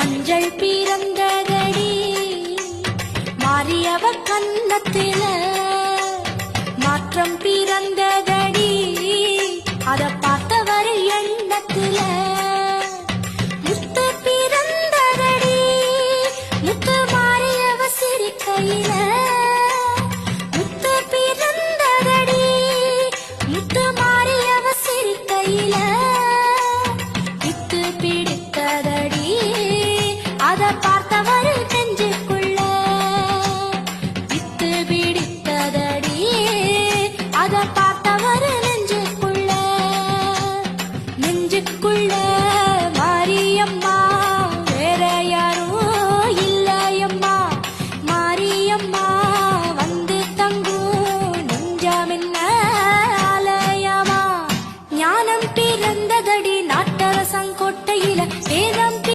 மஞ்சள் பிறந்ததடி மாறியவ கன்னத்தில மாற்றம் பிறந்ததடி அத பார்த்தவர் எண்ணத்தில முத்து பிறந்ததடி முத்து மாறியவ சிரிக்கையில முத்து பிறந்ததடி முத்து மாறியவ சிரிக்கையில நெஞ்சுக்குள்ள